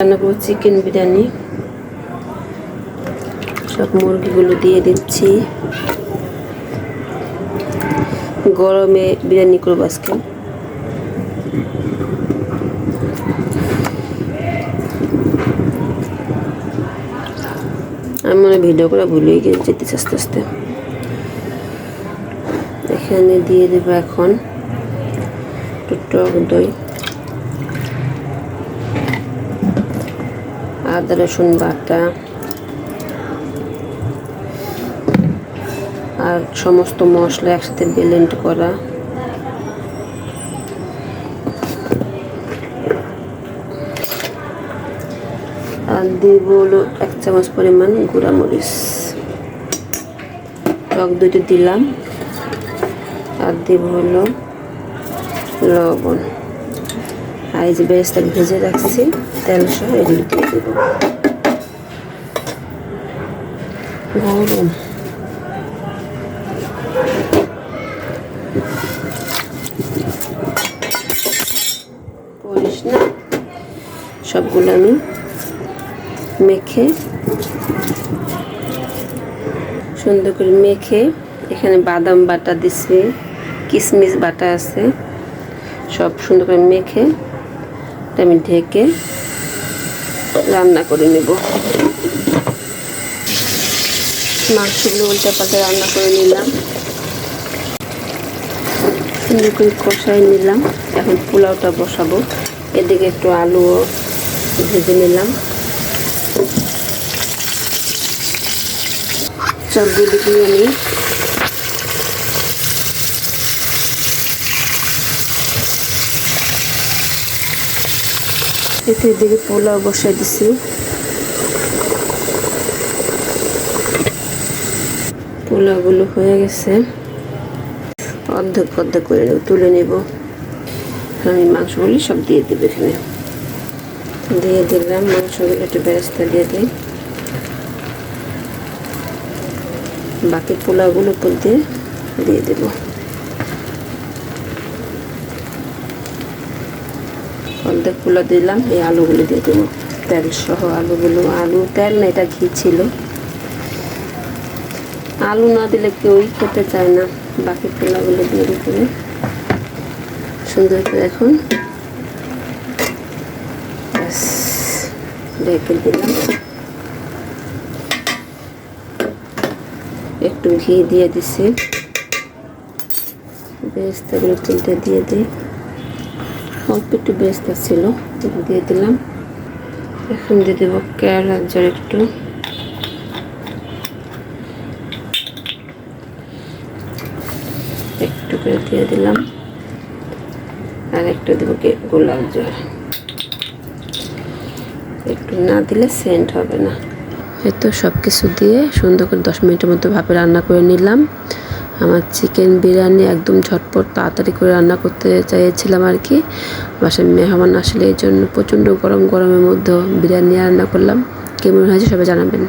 রান্না করব চিকেন বিরিয়ানি। সব মুরগিগুলো দিয়ে দিচ্ছি। গরমে বিরিয়ানি করব আজকে। আমি মনে ভিডিও করে ভুলেই গিয়ে যেতেছি আস্তে আস্তে। এখানে দিয়ে দেবো এখন একটু টক দই। আদা, রসুন বাটা, আর সমস্ত মশলা একসাথে ব্লেন্ড করা। আর দিব হলো এক চামচ পরিমাণ গুঁড়া মরিচ টক দইটা দিলাম। আর দিব হলো লবণ। আর এই যে বেরেস্তা ভেজে রাখছি তেল সহ এগুলো দিয়ে দেবো। গরম। না। সবগুলো আমি মেখে সুন্দর করে মেখে এখানে বাদাম বাটা দিছি কিশমিশ বাটা আছে, সব সুন্দর করে মেখে এটা আমি ঢেকে রান্না করে নেব। মাংসগুলো উল্টা পাল্টা রান্না করে নিলাম। সুন্দর করে কষাই নিলাম। এখন পোলাওটা বসাবো। এদিকে একটু আলুও ভেজে নিলাম। সবগুলো দিয়ে আমি এতে এদিকে পোলাও বসাই দিছি। পোলাওগুলো হয়ে গেছে। অর্ধেক অর্ধেক করে নেব, তুলে নেব। আমি মাংসগুলি সব দিয়ে দেবো এখানে। দিয়ে দিলাম মাংসগুলো, একটু বেরেস্তা দিয়ে দিই। বাকি পোলাওগুলো উপর দিয়ে দিয়ে দেব। অর্ধেক পোলাও দিলাম, এই আলুগুলো দিয়ে দেবো। তেল সহ আলুগুলো, আলু তেল না, এটা ঘি ছিল। আলু না দিলে কেউই খেতে চায় না, বাকি পোলাগুলো দিয়ে দিতে সুন্দর করে এখন ঢেকে দিলাম। একটু ঘি দিয়ে দিছি। বেরেস্তাগুলো তুলতে দিয়ে দিই। অল্প একটু বেরেস্তা ছিল দিয়ে দিলাম। এখন দিয়ে দেবো কেরালার জল একটু একটু করে দিয়ে দিলাম। আর একটু দেবো গোলাপ জল। একটু না দিলে সেন্ট হবে না। এই তো সব কিছু দিয়ে সুন্দর করে দশ মিনিটের মতো ভাবে রান্না করে নিলাম। আমার চিকেন বিরিয়ানি একদম ঝটপট তাড়াতাড়ি করে রান্না করতে চাইছিলাম আর কি। বাসায় মেহমান আসলে এই জন্য প্রচণ্ড গরম, গরমের মধ্যে বিরিয়ানি রান্না করলাম। কেমন হয়েছে সবাই জানাবেন।